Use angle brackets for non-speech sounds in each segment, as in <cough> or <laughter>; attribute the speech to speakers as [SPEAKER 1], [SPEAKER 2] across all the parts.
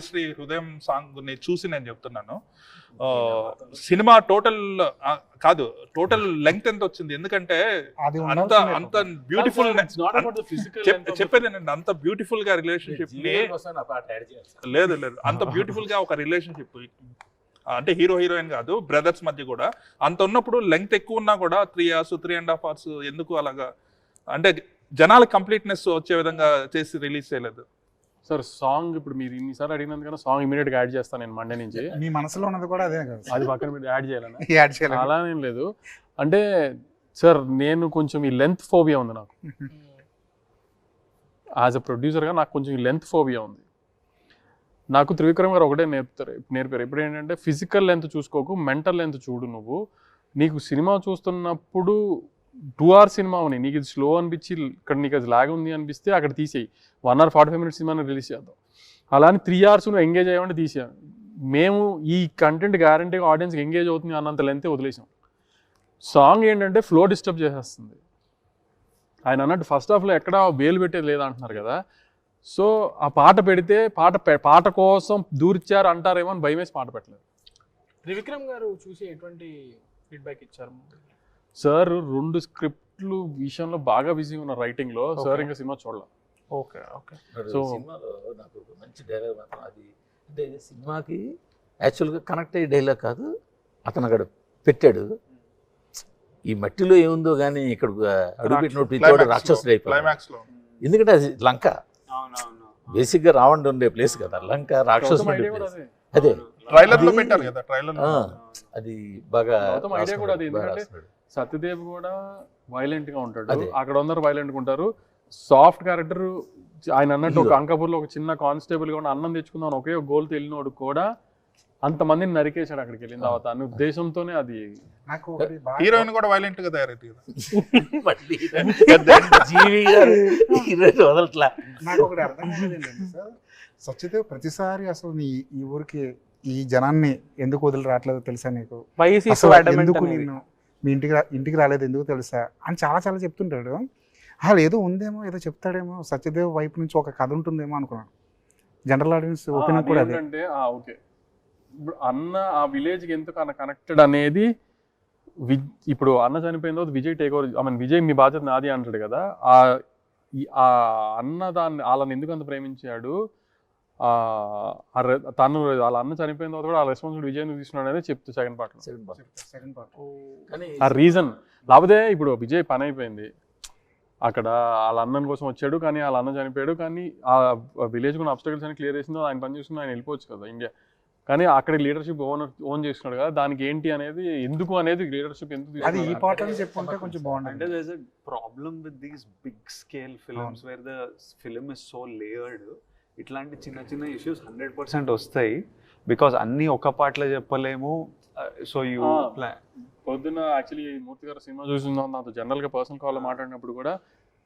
[SPEAKER 1] శ్రీ హృదయం సాంగ్ని చూసి నేను చెప్తున్నాను. ఆ, సినిమా టోటల్ కాదు టోటల్ లెంగ్త్ ఎంత వచ్చింది? ఎందుకంటే అంత. అంత beautiful
[SPEAKER 2] It's not about the physical length of the
[SPEAKER 1] చెప్పేది నేను అంత బ్యూటిఫుల్గా రిలేషన్షిప్. లేదు లేదు. అంత బ్యూటిఫుల్గా ఒక రిలేషన్షిప్ అంటే హీరో హీరోయిన్ కాదు బ్రదర్స్ మధ్య కూడా అంత ఉన్నప్పుడు లెంగ్త్ ఎక్కువ ఉన్నా కూడా three hours three and half hours ఎందుకు అలాగా? అంటే జనాలకు కంప్లీట్నెస్ వచ్చే విధంగా చేసి రిలీజ్ చేయలేదు.
[SPEAKER 2] సార్ సాంగ్ ఇప్పుడు మీరు ఇన్నిసార్లు అడిగినందుకన్నా సాంగ్ ఇమీడియట్గా యాడ్ చేస్తాను నేను మండే నుంచి.
[SPEAKER 3] మీ మనసులో ఉన్నది కూడా అదే కదా.
[SPEAKER 2] అది పక్కన మీరు యాడ్ చేయాలన్నా
[SPEAKER 3] యాడ్ చేయాలి
[SPEAKER 2] అలా ఏం లేదు. అంటే సార్ నేను కొంచెం ఈ లెంత్ ఫోబియా ఉంది నాకు. యాజ్ అ ప్రొడ్యూసర్గా నాకు కొంచెం ఈ లెంత్ ఫోబియా ఉంది. నాకు త్రివిక్రమ్ గారు ఒకటే నేర్పుతారు నేర్పారు. ఇప్పుడు ఏంటంటే ఫిజికల్ లెంత్ చూసుకోకు మెంటల్ లెంత్ చూడు నువ్వు. నీకు సినిమా చూస్తున్నప్పుడు టూ అవర్ సినిమా ఉన్నాయి. నీకు ఇది స్లో అనిపించి ఇక్కడ నీకు అది లాగ్ ఉంది అనిపిస్తే అక్కడ తీసేయి. One hour forty five minutes సినిమాని రిలీజ్ చేద్దాం. అలా అని త్రీ అవర్స్ నువ్వు ఎంగేజ్ అయ్యామంటే తీసేయాలి మేము ఈ కంటెంట్ గ్యారంటీగా ఆడియన్స్కి ఎంగేజ్ అవుతుంది అన్నంత లెంతే వదిలేసాం. సాంగ్ ఏంటంటే ఫ్లో డిస్టర్బ్ చేసేస్తుంది. ఆయన అన్నట్టు ఫస్ట్ హాఫ్లో ఎక్కడ వేలు పెట్టేది లేదా అంటున్నారు కదా. సో ఆ పాట పెడితే పాట పాట కోసం దూర్చారు అంటారేమో అని భయమేసి పాట పెట్టలేదు.
[SPEAKER 4] త్రివిక్రమ్ గారు చూసి ఎటువంటి ఫీడ్బ్యాక్ ఇచ్చారు?
[SPEAKER 2] సార్ రెండు స్క్రిప్ట్లు విషయంలో బాగా బిజీగా ఉన్నారు రైటింగ్లో సార్
[SPEAKER 4] Okay.
[SPEAKER 2] ఇంకా సినిమా చూడాలి.
[SPEAKER 5] Okay
[SPEAKER 2] okay.
[SPEAKER 5] సినిమాలో నాకు ఒక మంచి డైలాగ్ మాత్రం అది అంటే సినిమాకి యాక్చువల్గా కనెక్ట్ అయ్యే డైలాగ్ కాదు అతను అక్కడ పెట్టాడు. ఈ మట్టిలో ఏముందో కానీ ఇక్కడ అడుగుపెట్టిన ప్రతి రాక్షసుడు అయిపోయాడు.
[SPEAKER 1] క్లైమాక్స్లో.
[SPEAKER 5] ఎందుకంటే అది లంక.
[SPEAKER 4] అవునవును.
[SPEAKER 5] బేసిక్గా రావణుడు ఉండే ప్లేస్ కదా లంక రాక్షసుడు ఉండే ప్లేస్
[SPEAKER 2] అదే.
[SPEAKER 5] అదే. ట్రైలర్లో
[SPEAKER 1] పెట్టారు కదా ట్రైలర్
[SPEAKER 5] అది బాగా
[SPEAKER 2] కూడా అది, సత్యదేవ్ కూడా వైలెంట్గా ఉంటాడు. అక్కడ అందరు వైలెంట్గా ఉంటారు. సాఫ్ట్ క్యారెక్టర్ ఆయన అన్నట్టు ఒక. అంకపూర్లో ఒక చిన్న కానిస్టేబుల్గా ఉన్న అన్నం తెచ్చుకుందాం ఒకే ఒక గోల్ తెలియనోడు కూడా అంతమందిని నరికేశాడు అక్కడికి వెళ్ళిన తర్వాత. అనే ఉద్దేశంతోనే అది
[SPEAKER 1] హీరోయిన్ కూడా వైలెంట్గా తయారైంది <laughs>
[SPEAKER 3] నాకు ఒకటి అర్థం సార్ సత్యదేవ్ ప్రతిసారి అసలు నీ ఈ ఊరికి ఈ జనాన్ని ఎందుకు వదిలి రావట్లేదో తెలుసా నీకు? ఎందుకు నిన్ను మీ ఇంటికి రా- ఇంటికి రాలేదు ఎందుకు తెలుసా? అని చాలా చాలా చెప్తుంటాడు. అసలు ఏదో ఉందేమో ఏదో చెప్తాడేమో సత్యదేవ్ వైపు నుంచి ఒక కథ ఉంటుందేమో అనుకున్నాను. జనరల్ ఆడియన్స్ ఒపీనియన్ కూడా
[SPEAKER 2] ఏంటంటే ఓకే. ఇప్పుడు అన్న ఆ విలేజ్కి ఎందుకు అన్న కనెక్టెడ్ అనేది ఇప్పుడు అన్న చనిపోయిన తర్వాత Vijay take over I mean Vijay మీ బాధ్యత నాది అంటాడు కదా. ఆ అన్న దాన్ని వాళ్ళని ఎందుకు అంత ప్రేమించాడు? తను వాళ్ళ అన్న చనిపోయిన తర్వాత కూడా ఆ రెస్పాన్సిబిలిటీ విజయ్ ఎందుకు తీసుకున్నాడు అనేది చెప్తూ సెకండ్ పార్ట్
[SPEAKER 5] సెకండ్ పార్ట్.
[SPEAKER 2] ఆ రీజన్ లేకపోతే ఇప్పుడు విజయ్ పని అయిపోయింది. అక్కడ వాళ్ళ అన్నన్ కోసం వచ్చాడు కానీ వాళ్ళ అన్న చనిపోయాడు కానీ ఆ విలేజ్ కొన్ని అబ్స్టకల్స్ అని క్లియర్ చేసిందో ఆయన పని చేసుకుని ఆయన వెళ్ళిపోవచ్చు కదా ఇండియా కానీ అక్కడ లీడర్షిప్ ఓన్ ఓన్ చేస్తున్నాడు కదా దానికి ఏంటి అనేది ఎందుకు అనేది లీడర్షిప్ ఎందుకు
[SPEAKER 3] అది ఈ? పార్ట్ అని కొంచెం
[SPEAKER 6] అంటే with these big scale films where the film is so layered. ఇట్లాంటి చిన్న చిన్న ఇష్యూస్ హండ్రెడ్ పర్సెంట్ వస్తాయి. బికాస్ అన్ని ఒక పాటలో చెప్పలేము. So you
[SPEAKER 2] Ah. పొద్దున్న యాక్చువల్లీ మూర్తి గారు సినిమా చూసిందాం. నాతో జనరల్గా పర్సనల్ కాల్ మాట్లాడినప్పుడు కూడా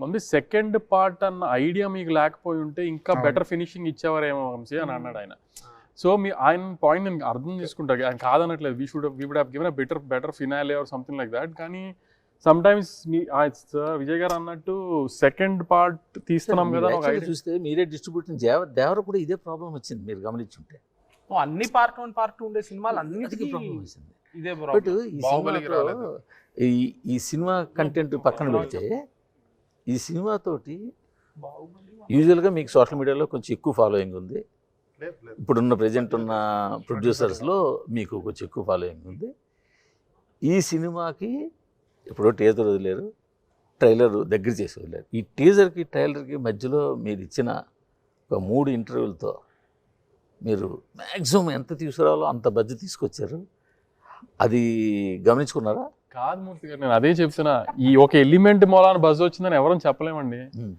[SPEAKER 2] మమ్మీ సెకండ్ పార్ట్ అన్న ఐడియా మీకు లేకపోయి ఉంటే ఇంకా. బెటర్ ఫినిషింగ్ ఇచ్చేవారేమో వంశీ అని అన్నాడు ఆయన. సో మీ ఆయన పాయింట్ నేను అర్థం చేసుకుంటాను ఆయన కాదనట్లేదు. We should we would have given a better better finale or something like that కానీ సమ్ టైమ్స్ మీ సార్ విజయ్ గారు అన్నట్టు సెకండ్ పార్ట్ తీస్తున్నాం కదా.
[SPEAKER 5] చూస్తే మీరే డిస్ట్రిబ్యూషన్ దేవర కూడా ఇదే ప్రాబ్లం వచ్చింది మీరు గమనించుంటే
[SPEAKER 4] అన్ని పార్ట్ వన్ పార్ట్ టూ ఉండే సినిమాలు అన్నిటికీ
[SPEAKER 5] ప్రాబ్లం వచ్చింది
[SPEAKER 4] ఇదే
[SPEAKER 5] బట్ ఈ
[SPEAKER 1] రాలేదు.
[SPEAKER 5] ఈ ఈ సినిమా కంటెంట్ పక్కన పెడితే ఈ సినిమాతోటి యూజువల్గా మీకు సోషల్ మీడియాలో కొంచెం ఎక్కువ ఫాలోయింగ్ ఉంది. ఇప్పుడున్న ప్రజెంట్ ఉన్న ప్రొడ్యూసర్స్లో మీకు కొంచెం ఎక్కువ ఫాలోయింగ్ ఉంది ఈ సినిమాకి ఇప్పుడు టీజర్ వదిలేరు ట్రైలర్ దగ్గర చేసి వదిలేరు. ఈ టీజర్కి ట్రైలర్కి మధ్యలో మీరు ఇచ్చిన ఒక మూడు ఇంటర్వ్యూలతో మీరు మ్యాక్సిమం ఎంత తీసుకురావాలో అంత బడ్జెట్ తీసుకొచ్చారు. అది గమనించుకున్నారా?
[SPEAKER 2] కాదు మూర్తి గారు నేను అదే చెప్తున్నా. ఈ ఒక ఎలిమెంట్ మూలాన బజ్ వచ్చిందని ఎవరని చెప్పలేమండి.
[SPEAKER 5] Hmm.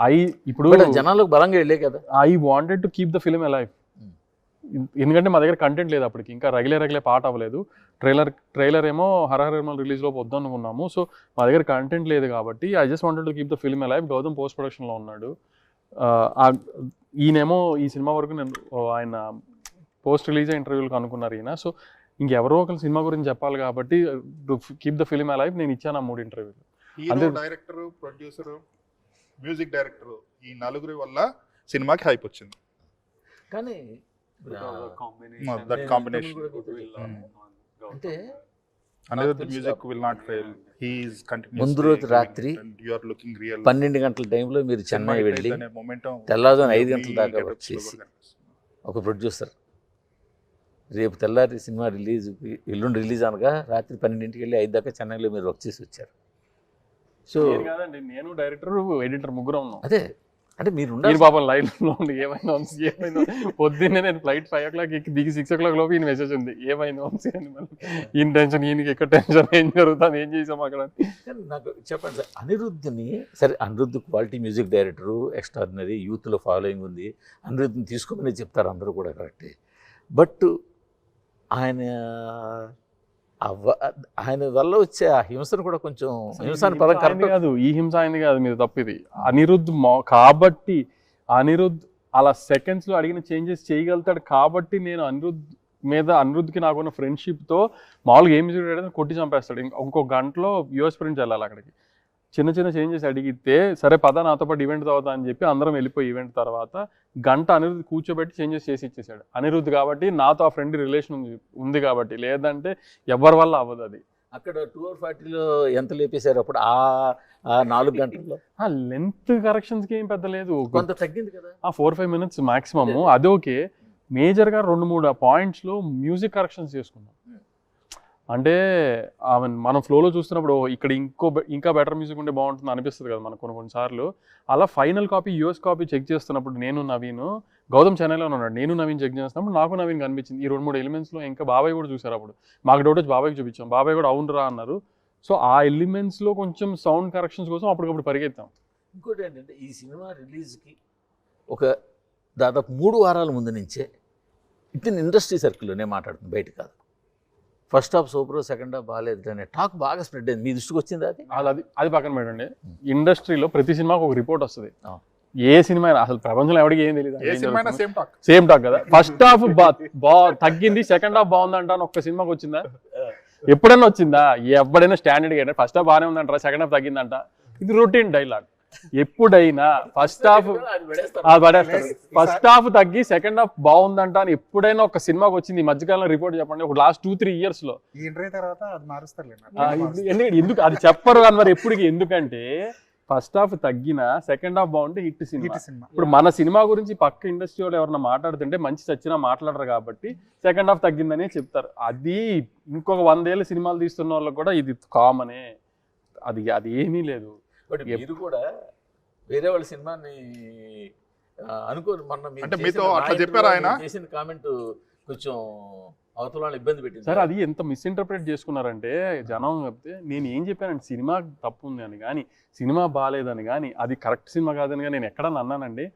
[SPEAKER 2] ఐ ఇప్పుడు
[SPEAKER 5] జనాలకు బలంగా వెళ్ళే కదా.
[SPEAKER 2] I wanted to keep the film
[SPEAKER 5] Hmm.
[SPEAKER 2] ఎందుకంటే మా దగ్గర కంటెంట్ లేదు అప్పటికి. ఇంకా రగిలే రగిలే పాట అవ్వలేదు. ట్రైలర్ ట్రైలర్ ఏమో హరహర రిలీజ్లో వద్దనుకున్నాము సో మా దగ్గర కంటెంట్ లేదు కాబట్టి I just wanted to keep the film alive Gautam post ప్రొడక్షన్లో ఉన్నాడు. ఈయనేమో ఈ సినిమా వరకు నేను ఓ, ఆయన పోస్ట్ రిలీజ్ ఇంటర్వ్యూలకు అనుకున్నారు ఈయన. సో ఇంకెవరో ఒకరు సినిమా గురించి చెప్పాలి కాబట్టి కీప్ ద ఫిలిం అలైవ్ నేను ఇచ్చాను ఆ మూడు ఇంటర్వ్యూలు అంటే-
[SPEAKER 1] డైరెక్టర్ ప్రొడ్యూసర్ మ్యూజిక్ డైరెక్టర్ ఈ నలుగురి వల్ల సినిమాకి హైప్ వచ్చింది.
[SPEAKER 5] కానీ అంటే ముందు రోజు రాత్రి. పన్నెండు గంటల టైంలో మీరు చెన్నై వెళ్ళి తెల్లవారుజామున ఐదు గంటల దాకా
[SPEAKER 1] getups వర్క్లో
[SPEAKER 5] చేసి
[SPEAKER 1] కూడా కనిపిస్తుంది.
[SPEAKER 5] ఒక ప్రొడ్యూసర్ రేపు తెల్లారి సినిమా రిలీజ్ ఎల్లుండి రిలీజ్ అనగా రాత్రి పన్నెండింటికి వెళ్ళి ఐదు దాకా చెన్నైలో మీరు వర్క్ చేసి వచ్చారు. సో
[SPEAKER 2] నేను డైరెక్టర్ ఎడిటర్ ముగ్గురు
[SPEAKER 5] అదే అంటే మీరు
[SPEAKER 2] పాపం లైన్లో ఉండి ఏమైంది వంశీ? ఏమైంది? పొద్దున్నే నేను ఫ్లైట్ ఫైవ్ ఓ క్లాక్ ఎక్కి దిగి సిక్స్ ఓ క్లాక్ లోపు ఈయన మెసేజ్ ఉంది. ఏమైంది వంశీ అని మళ్ళీ. ఈయన టెన్షన్ ఈయనకి ఎక్కడ టెన్షన్ ఏం జరుగుతుంది? ఏం చేసాం అక్కడ?
[SPEAKER 5] నాకు చెప్పండి సార్ అనిరుద్ధ్ని సరే Anirudh quality music director extraordinary యూత్లో ఫాలోయింగ్ ఉంది. అనిరుద్ధ్ని తీసుకోమని చెప్తారు అందరూ కూడా కరెక్టే బట్ ఆయన ఆయన వల్ల వచ్చే ఆ హింసను కూడా కొంచెం హింస అని పదం కరెక్ట్
[SPEAKER 2] కాదు. ఈ హింస అయింది కాదు మీరు తప్పిది. అనిరుద్ధ్ కాబట్టి అనిరుద్ధ్ అలా సెకండ్స్లో అడిగిన చేంజెస్ చేయగలుగుతాడు కాబట్టి నేను అనిరుద్ధ్ మీద అనిరుద్ధ్కి నాకున్న ఫ్రెండ్షిప్తో మామూలుగా ఏం చేయడం కొట్టి చంపేస్తాడు. ఇంకో గంటలో యుఎస్ ఫ్రెండ్స్ వెళ్ళాలి అక్కడికి. చిన్న చిన్న చేంజెస్ అడిగితే సరే పద నాతో పాటు ఈవెంట్ తర్వాత అని చెప్పి అందరం వెళ్ళిపోయి ఈవెంట్ తర్వాత గంట అనిరుద్ధ్ కూర్చోబెట్టి చేంజెస్ చేసి ఇచ్చేసాడు అనిరుద్ధ్ కాబట్టి నాతో ఆ ఫ్రెండ్ రిలేషన్ ఉంది కాబట్టి. లేదంటే ఎవరి వల్ల అవ్వదు అది.
[SPEAKER 5] అక్కడ టూ అవర్ ఫార్టీలో ఎంత లేపేశారు అప్పుడు? ఆ నాలుగు గంటల్లో?
[SPEAKER 2] ఆ లెంత్ కరెక్షన్స్కి ఏం పెద్ద లేదు.
[SPEAKER 5] కొంత తగ్గింది కదా.
[SPEAKER 2] ఆ ఫోర్ ఫైవ్ మినిట్స్ మాక్సిమమ్ అది ఓకే. మేజర్గా రెండు మూడు పాయింట్స్లో మ్యూజిక్ కరెక్షన్స్ చేసుకున్నాం. అంటే ఆమె మనం ఫ్లోలో చూస్తున్నప్పుడు ఇక్కడ ఇంకో బె- ఇంకా బెటర్ మ్యూజిక్ ఉంటే బాగుంటుంది అనిపిస్తుంది కదా మనకు కొన్ని కొన్నిసార్లు అలా final copy US copy check చేస్తున్నప్పుడు నేను నవీన్ గౌతమ్ చెన్నైలో ఉన్నాడు. నేను నవీన్ చెక్ చేస్తున్నప్పుడు నాకు నవీన్ కనిపించింది. ఈ రెండు మూడు ఎలిమెంట్స్లో ఇంకా బాబాయ్ కూడా చూసారు అప్పుడు. మాకు డౌట్ వచ్చి బాబాయ్కి చూపించాం. బాబాయ్ కూడా అవునురా అన్నారు. సో ఆ ఎలిమెంట్స్లో కొంచెం సౌండ్ కరెక్షన్స్ కోసం అప్పటికప్పుడు పరిగెత్తాం.
[SPEAKER 5] ఇంకోటి ఏంటంటే ఈ సినిమా రిలీజ్కి ఒక దాదాపు మూడు వారాల ముందు నుంచే ఇతని ఇండస్ట్రీ సర్కిల్లోనే మాట్లాడుతుంది బయట కాదు. First half super second half బాగాలేదు అనే టాక్ బాగా స్ప్రెడ్ అయింది. మీ దృష్టికి వచ్చింది అది?
[SPEAKER 2] అది అది పక్కన పెట్టండి. ఇండస్ట్రీలో ప్రతి సినిమాకి ఒక రిపోర్ట్ వస్తుంది. ఏ సినిమా అయినా అసలు ప్రపంచంలో ఎవరికి ఏం తెలియదు
[SPEAKER 1] సేమ్ టాక్.
[SPEAKER 2] సేమ్ టాక్ కదా. ఫస్ట్ హాఫ్ బా తగ్గింది సెకండ్ హాఫ్ బాగుందంట అని ఒక్క సినిమాకి వచ్చిందా? ఎప్పుడైనా వచ్చిందా? ఎవడైనా స్టాండర్డ్ ఫస్ట్ హాఫ్ బాగానే ఉందంటారా? సెకండ్ హాఫ్ తగ్గిందంట. ఇది రొటీన్ డైలాగ్. ఎప్పుడైనా ఫస్ట్ హాఫ్
[SPEAKER 5] అది పడేస్తారు.
[SPEAKER 2] ఫస్ట్ హాఫ్ తగ్గి సెకండ్ హాఫ్ బాగుందంట అని ఎప్పుడైనా ఒక సినిమాకి వచ్చింది. ఈ మధ్యకాలంలో రిపోర్ట్ చెప్పండి. ఒక లాస్ట్ టూ త్రీ
[SPEAKER 3] ఇయర్స్లో. తర్వాత అది
[SPEAKER 2] ఎందుకు- అది చెప్పరు అని మరి ఎప్పుడు ఎందుకంటే ఫస్ట్ హాఫ్ తగ్గిన సెకండ్ హాఫ్ బాగుంటే హిట్ సినిమా
[SPEAKER 3] హిట్ సినిమా.
[SPEAKER 2] ఇప్పుడు మన సినిమా గురించి పక్క ఇండస్ట్రీ వాళ్ళు ఎవరైనా మాట్లాడుతుంటే మంచి చచ్చినా మాట్లాడరు కాబట్టి సెకండ్ హాఫ్ తగ్గిందనే చెప్తారు. అది ఇంకొక వందేళ్ళ సినిమాలు తీస్తున్న వాళ్ళకి కూడా ఇది కామనే అది అది ఏమీ లేదు.
[SPEAKER 5] బట్ మీరు కూడా వేరే వాళ్ళ సినిమాని ఆ, అనుకోని మొన్న
[SPEAKER 1] అంటే మీతో
[SPEAKER 5] నా
[SPEAKER 1] అట్లా చెప్పారా ఆయన?
[SPEAKER 5] చేసిన కామెంట్ కొంచెం అవతల ఇబ్బంది పెట్టింది.
[SPEAKER 2] సార్ అది ఎంత మిస్ఇంటర్ప్రిట్ చేసుకున్నారంటే జనం చెప్తే నేను ఏం చెప్పానంటే సినిమా తప్పు ఉంది అని కానీ సినిమా బాగాలేదని కానీ అది కరెక్ట్ సినిమా కాదని కానీ నేను ఎక్కడన్నా అన్నానండి.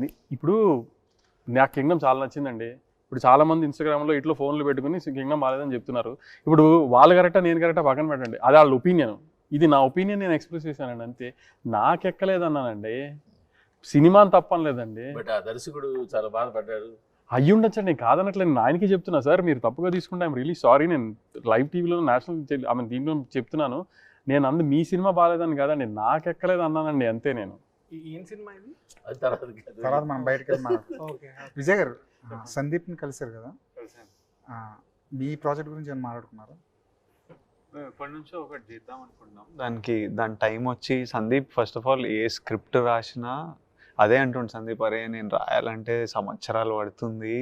[SPEAKER 2] ని- ఇప్పుడు నాకు కింగ్డమ్ చాలా నచ్చిందండి. ఇప్పుడు చాలా మంది ఇన్స్టాగ్రామ్లో ఇట్లా ఫోన్లు పెట్టుకుని కింగ్డమ్ బాగాలేదని చెప్తున్నారు. ఇప్పుడు వాళ్ళు కరెక్టా నేను కరెక్టా పక్కన పెట్టండి. అది వాళ్ళ ఒపీనియన్. ఇది నా ఒపీనియన్ నేను ఎక్స్ప్రెస్ చేశానండి అంతే. నాకు ఎక్కలేదన్నానండి సినిమా తప్పనలేదండి
[SPEAKER 5] బట్ ఆ దర్శకుడు చాలా బాధపడ్డాడు.
[SPEAKER 2] అయ్యి ఉండొచ్చండి నేను కాదనట్లేదు నేను ఆయనకి చెప్తున్నా సార్ మీరు తప్పుగా తీసుకుంటే ఐమ్ రియలీ సారీ నేను లైవ్ టీవీలో నేషనల్ ఐ మీన్ దీంట్లో చెప్తున్నాను. నేను అందు మీ సినిమా బాగాలేదని కాదండి నాకు ఎక్కలేదు అన్నానండి అంతే నేను.
[SPEAKER 4] ఏం సినిమా ఇది?
[SPEAKER 5] తర్వాత
[SPEAKER 3] మనం బయటకు విజయ్ గారు సందీప్ని కలిశారు కదా? ఆ, మీ ప్రాజెక్ట్ గురించి ఏమైనా మాట్లాడుకున్నారు?
[SPEAKER 6] మేము ఎప్పటి నుంచో ఒకటి చేద్దాం అనుకుంటున్నాం. దానికి దాని టైం వచ్చి Sandeep first of all a script రాసినా అదే అంటుండు సందీప్ అరే నేను రాయాలంటే సంవత్సరాలు పడుతుంది.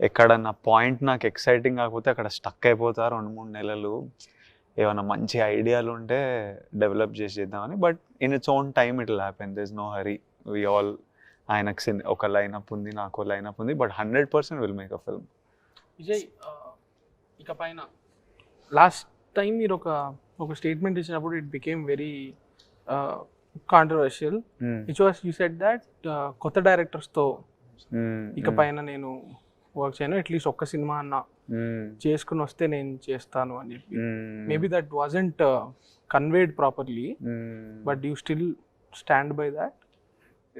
[SPEAKER 6] ఎక్కడన్నా పాయింట్ నాకు ఎక్సైటింగ్ కాకపోతే అక్కడ స్టక్ అయిపోతా రెండు మూడు నెలలు. ఏమైనా మంచి ఐడియాలు ఉంటే డెవలప్ చేసి చేద్దామని. But in its own time it happen this no hurry we all ఆయనకు సిన్ ఒక లైనప్ ఉంది నాకు లైనప్ ఉంది but hundred percent will make a
[SPEAKER 4] film Vijay ఇక పైన లాస్ట్ టైం మీరు ఒక ఒక స్టేట్మెంట్ ఇచ్చినప్పుడు it became very controversial which was you set that కొత్త డైరెక్టర్స్తో ఇక పైన నేను వర్క్ చేయను. అట్లీస్ట్ ఒక్క సినిమా అన్న చేసుకుని వస్తే నేను చేస్తాను అని చెప్పి. Maybe that wasn't conveyed properly but you still stand by that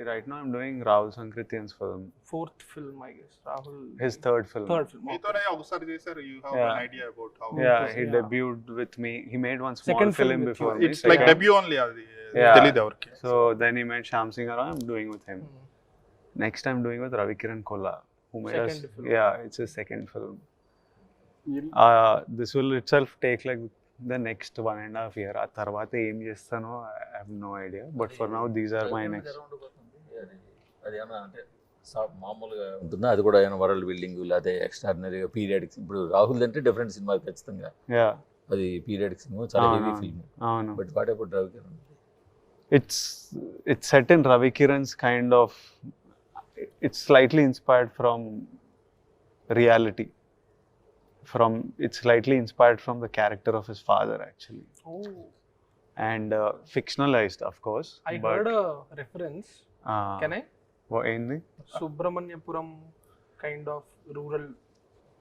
[SPEAKER 6] right now I'm doing Rahul Sankrityan's film,
[SPEAKER 4] fourth film I guess Rahul
[SPEAKER 6] his third film.
[SPEAKER 4] Third film
[SPEAKER 1] మీతోనే ఒకసారి చేశారు you have
[SPEAKER 6] Yeah.
[SPEAKER 1] an idea about how
[SPEAKER 6] Yeah,
[SPEAKER 4] Okay,
[SPEAKER 6] he
[SPEAKER 4] yeah.
[SPEAKER 6] debuted with me. He made one small
[SPEAKER 4] Second film
[SPEAKER 6] film
[SPEAKER 4] with
[SPEAKER 6] before
[SPEAKER 4] you.
[SPEAKER 6] me.
[SPEAKER 1] It's like
[SPEAKER 6] second-
[SPEAKER 1] debut only అది
[SPEAKER 6] Yeah.
[SPEAKER 1] తెలీదు ఎవరికి
[SPEAKER 6] So then he made Sham Singh Aroy. I'm doing with him. next I'm doing with Ravi Kiran Kolla, who made us.
[SPEAKER 4] Second film.
[SPEAKER 6] Yeah, it's his second film. Uh, this will itself take like the next one and a half year. ఆ తర్వాత ఏం చేస్తానో I have no idea but for now these are my next
[SPEAKER 5] అది ఏమన్నా అంటే మామూలుగా ఉంటుందా అది కూడా ఏమైనా వరల్డ్ బిల్డింగ్ లేకపోతే ఎక్స్ట్రాడినరీగా పీరియడిక్ ఇప్పుడు రాహుల్ అంటే డిఫరెంట్ సినిమా ఖచ్చితంగా
[SPEAKER 6] యా
[SPEAKER 5] అది పీరియడిక్ సినిమా చాలా హెవీ. ఫిల్మ్
[SPEAKER 6] అవును
[SPEAKER 5] but what about Ravi Kiran
[SPEAKER 6] it's it's set in Ravi Kiran's kind of it's slightly inspired from reality. From it's slightly inspired from the character of his father actually,
[SPEAKER 4] Oh,
[SPEAKER 6] and uh, fictionalized of course.
[SPEAKER 4] I
[SPEAKER 6] but,
[SPEAKER 4] heard
[SPEAKER 6] అయింది
[SPEAKER 4] Subramanyapuram kind of rural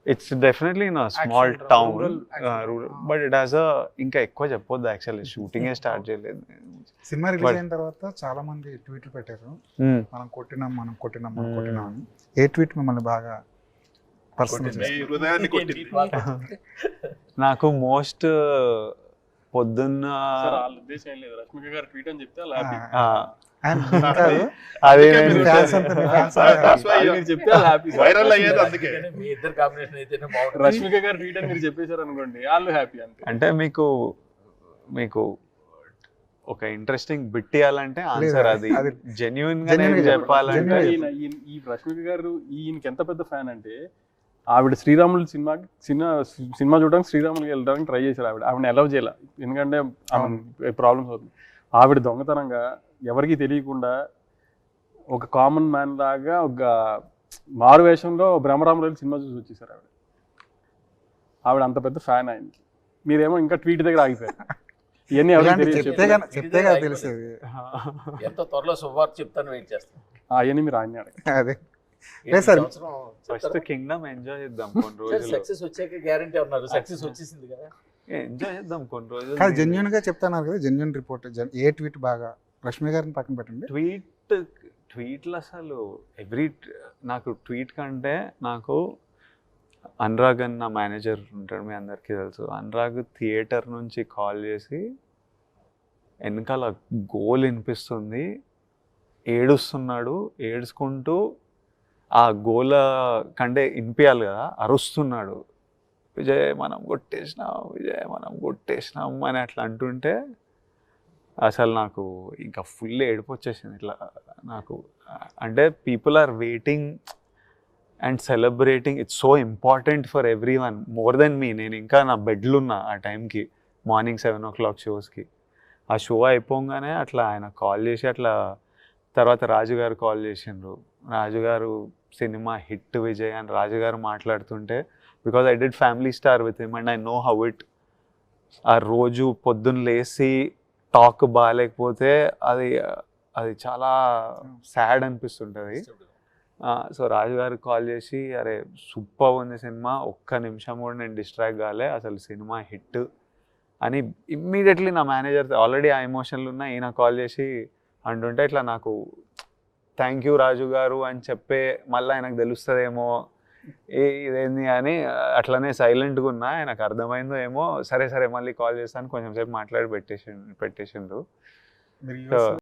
[SPEAKER 6] it's definitely not small town but it has ఇంకా ఎక్కువ చెప్పొద్దు actually shooting ఏ start చేయలేదు.
[SPEAKER 3] Cinema release అయిన తర్వాత చాలా మంది ట్వీట్ పెట్టారు మనం కొట్టినాం మనం కొట్టినాం మనం కొట్టినాం ఏ ట్వీట్ మిమ్మల్ని బాగా పర్సనల్ <laughs>
[SPEAKER 6] నాకు మోస్ట్ పొద్దున్న
[SPEAKER 2] సార్ వాళ్ళ ఉద్దేశం ఏం లేదు. రష్మిక గారు ట్వీట్ అని చెప్తే అలా happy.
[SPEAKER 6] ఆ,
[SPEAKER 3] కాదు
[SPEAKER 6] అది
[SPEAKER 1] అందుకే
[SPEAKER 6] నేను
[SPEAKER 1] మీరు
[SPEAKER 3] ఫ్యాన్స్ అంతా మీ ఫ్యాన్స్
[SPEAKER 1] That's why
[SPEAKER 2] అది మీరు చెప్తే అలా హ్యాపీ
[SPEAKER 1] వైరల్ అయ్యేది అందుకే.
[SPEAKER 5] మీ ఇద్దరు కాంబినేషన్ అయితేనే బాగుంటుంది.
[SPEAKER 2] రష్మిక గారు ట్వీట్ అని మీరు చెప్పేశారు అనుకోండి వాళ్ళు హ్యాపీ అంతే.
[SPEAKER 6] అంటే మీకు మీకు ఒక ఇంట్రెస్టింగ్ బిట్ ఇవ్వాలంటే ఆన్సర్ అది.
[SPEAKER 3] జెన్యున్గా
[SPEAKER 6] నేను చెప్పాలంటే
[SPEAKER 2] ఈ రష్మిక గారు ఈయనకి ఎంత పెద్ద ఫ్యాన్ అంటే ఆవిడ శ్రీరాములు సినిమా సినిమా సినిమా చూడడానికి శ్రీరాములకి వెళ్ళడానికి ట్రై చేశారు ఆవిడ. ఆవిడ అలౌ చేయాల. ఎందుకంటే ఆమె ప్రాబ్లమ్స్ అవుతుంది. ఆవిడ దొంగతనంగా ఎవరికీ తెలియకుండా ఒక కామన్ మ్యాన్ లాగా ఒక మారు వేషంలో బ్రహ్మరాములు సినిమా చూసి వచ్చేసారు ఆవిడ. ఆవిడ అంత పెద్ద ఫ్యాన్ ఆయనకి మీరేమో ఇంకా ట్వీట్ దగ్గర ఆగిపోయారు. ఇవన్నీ
[SPEAKER 3] చెప్తే కదా తెలిసేది.
[SPEAKER 5] ఎంత త్వరలో శుభవార్త చెప్తాను వెయిట్ చేస్తాను.
[SPEAKER 2] అవన్నీ మీరు ఆయన.
[SPEAKER 3] అదే. లేదు సార్.
[SPEAKER 6] ఫస్ట్ కింగ్డమ్ ఎంజాయ్ చేద్దాం కొన్ని రోజులు.
[SPEAKER 5] సక్సెస్ వచ్చాక గ్యారంటీ ఉన్నారు. సక్సెస్ వచ్చేసింది కదా.
[SPEAKER 6] ఎంజాయ్ చేద్దాం కొన్ని రోజులు.
[SPEAKER 3] కాదు జెన్యున్గా చెప్తున్నారు కదా జెన్యున్ రిపోర్ట్ ఏ ట్వీట్ బాగా? రష్మి గారిని పక్కన పెట్టండి.
[SPEAKER 6] ట్వీట్ ట్వీట్లు అసలు ఎవ్రీ నాకు ట్వీట్ కంటే నాకు అనురాగ్ అని నా మేనేజర్ ఉంటాడు మీ అందరికీ తెలుసు. అనురాగ్ థియేటర్ నుంచి కాల్ చేసి వెనకాల గోల్ వినిపిస్తుంది. ఏడుస్తున్నాడు. ఏడుచుకుంటూ ఆ గోల కంటే ఇనిపించాలి కదా అరుస్తున్నాడు. విజయ్ మనం కొట్టేసినాం విజయ్ మనం కొట్టేసినాం అని అట్లా అంటుంటే అసలు నాకు ఇంకా ఫుల్ ఏడుపు వచ్చేసింది. ఇట్లా నాకు అంటే people are waiting and celebrating it's so important for everyone more than me నేను ఇంకా నా బెడ్లు ఉన్నా ఆ టైంకి మార్నింగ్ సెవెన్ ఓ క్లాక్ షోస్కి ఆ షో అయిపోగానే అట్లా ఆయన కాల్ చేసి అట్లా తర్వాత రాజుగారు కాల్ చేసిండ్రు. రాజుగారు సినిమా హిట్ విజయ్ అని రాజుగారు మాట్లాడుతుంటే because I did family star with him and I know how it ఆ రోజు పొద్దున్న లేచి టాక్ బాగాలేకపోతే అది అది చాలా సాడ్ అనిపిస్తుంటుంది. సో రాజు గారు కాల్ చేసి అరే సూపర్ ఉంది సినిమా ఒక్క నిమిషం కూడా నేను డిస్ట్రాక్ట్ కాలే అసలు సినిమా హిట్. అని ఇమ్మీడియట్లీ నా మేనేజర్ ఆల్రెడీ ఆ ఎమోషన్లు ఉన్నాయి ఈయన కాల్ చేసి అంటుంటే ఇట్లా నాకు థ్యాంక్ యూ రాజు గారు అని చెప్పే మళ్ళీ ఆయనకు తెలుస్తుందేమో. ఏ ఇదేంది అని అట్లనే సైలెంట్గా ఉన్నా ఆయనకు అర్థమైందో ఏమో. సరే సరే మళ్ళీ కాల్ చేస్తాను. కొంచెం సేపు మాట్లాడి పెట్టేసి పెట్టేసిండ్రు.